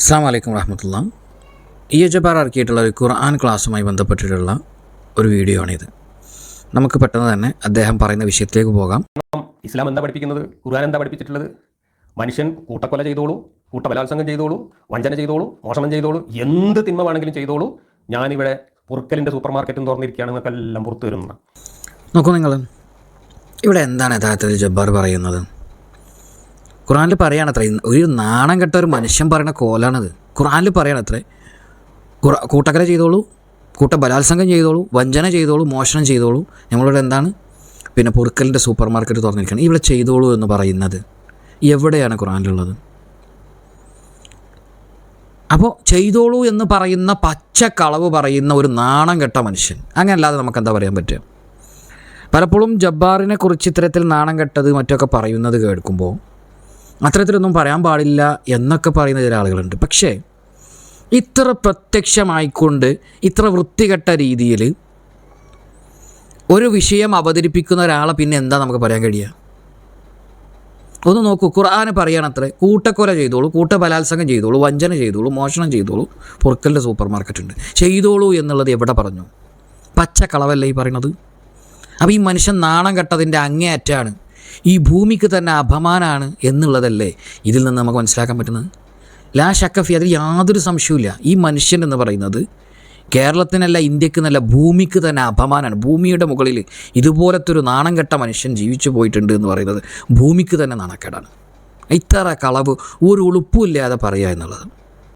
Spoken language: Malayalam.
അസ്സാം വലൈക്കും വറഹമത്തുള്ള. ഈ ജബാർ ബാർ ഇറക്കിയിട്ടുള്ള ഒരു ഖുർആൻ ക്ലാസ്സുമായി ബന്ധപ്പെട്ടിട്ടുള്ള ഒരു വീഡിയോ ആണിത്. നമുക്ക് പെട്ടെന്ന് തന്നെ അദ്ദേഹം പറയുന്ന വിഷയത്തിലേക്ക് പോകാം. ഇസ്ലാം എന്താ പഠിപ്പിക്കുന്നത്? ഖുർആൻ എന്താ പഠിപ്പിച്ചിട്ടുള്ളത്? മനുഷ്യൻ കൂട്ടക്കൊല ചെയ്തോളൂ കൂട്ടബലാത്സംഗം ചെയ്തോളൂ വഞ്ചന ചെയ്തോളൂ മോഷണം ചെയ്തോളൂ എന്ത് തിന്മ വേണമെങ്കിലും ചെയ്തോളൂ. ഞാനിവിടെ പൊറുക്കലിന്റെ സൂപ്പർ മാർക്കറ്റും തുറന്നിരിക്കുകയാണ് എന്നൊക്കെ എല്ലാം പുറത്തു വരുന്ന നോക്കൂ നിങ്ങൾ ഇവിടെ എന്താണ് യഥാർത്ഥത്തിൽ ജബ്ബാർ പറയുന്നത്? ഖുറാനിൽ പറയണത്രേ ഒരു നാണം കെട്ട ഒരു മനുഷ്യൻ പറയുന്ന കോലാണത്. ഖുറാനിൽ പറയണത്രേ കൂട്ടക്കര ചെയ്തോളൂ കൂട്ട ബലാത്സംഗം ചെയ്തോളൂ വഞ്ചന ചെയ്തോളൂ മോഷണം ചെയ്തോളൂ. ഞങ്ങളിവിടെ എന്താണ്? പിന്നെ പൊറുക്കലിന്റെ സൂപ്പർ മാർക്കറ്റ് തുറന്നിരിക്കുകയാണ്. ഇവിടെ ചെയ്തോളൂ എന്ന് പറയുന്നത്. എവിടെയാണ് ഖുറാനിലുള്ളത് അപ്പോൾ ചെയ്തോളൂ എന്ന് പറയുന്ന പച്ചക്കളവ് പറയുന്ന ഒരു നാണം കെട്ട മനുഷ്യൻ. അങ്ങനല്ലാതെ നമുക്ക് എന്താ പറയാൻ പറ്റുക? പലപ്പോഴും ജബ്ബാറിനെ കുറിച്ച് ഇത്തരത്തിൽ നാണം കെട്ടത് മറ്റൊക്കെ പറയുന്നത് കേൾക്കുമ്പോൾ അത്തരത്തിലൊന്നും പറയാൻ പാടില്ല എന്നൊക്കെ പറയുന്ന ചില ആളുകളുണ്ട്. പക്ഷേ ഇത്ര പ്രത്യക്ഷമായിക്കൊണ്ട് ഇത്ര വൃത്തികെട്ട രീതിയിൽ ഒരു വിഷയം അവതരിപ്പിക്കുന്ന ഒരാളെ പിന്നെ എന്താ നമുക്ക് പറയാൻ കഴിയുക? ഒന്ന് നോക്കൂ ഖുർആന് പറയണത്രേ കൂട്ടക്കൊല ചെയ്തോളൂ കൂട്ട ബലാത്സംഗം ചെയ്തോളൂ വഞ്ചന ചെയ്തോളൂ മോഷണം ചെയ്തോളൂ പൊറുക്കലിന്റെ സൂപ്പർ മാർക്കറ്റ് ഉണ്ട് ചെയ്തോളൂ എന്നുള്ളത് എവിടെ പറഞ്ഞു? പച്ച കളവല്ലേ ഈ പറയുന്നത് അപ്പോൾ ഈ മനുഷ്യൻ നാണം കെട്ടതിന്റെ അങ്ങേയറ്റാണ് ഈ ഭൂമിക്ക് തന്നെ അപമാനമാണ് എന്നുള്ളതല്ലേ ഇതിൽ നിന്ന് നമുക്ക് മനസ്സിലാക്കാൻ പറ്റുന്നത്? ലാ ഷക്കഫി അതിൽ യാതൊരു സംശയവുമില്ല. ഈ മനുഷ്യൻ എന്ന് പറയുന്നത് കേരളത്തിനല്ല ഇന്ത്യയ്ക്ക് നല്ല ഭൂമിക്ക് തന്നെ അപമാനമാണ് ഭൂമിയുടെ മുകളിൽ ഇതുപോലത്തെ ഒരു നാണം കെട്ട മനുഷ്യൻ ജീവിച്ചു പോയിട്ടുണ്ട് എന്ന് പറയുന്നത് ഭൂമിക്ക് തന്നെ നാണക്കേടാണ്. ഇത്ര കളവ് ഒരു ഉളുപ്പുമില്ലാതെ പറയുക എന്നുള്ളത്.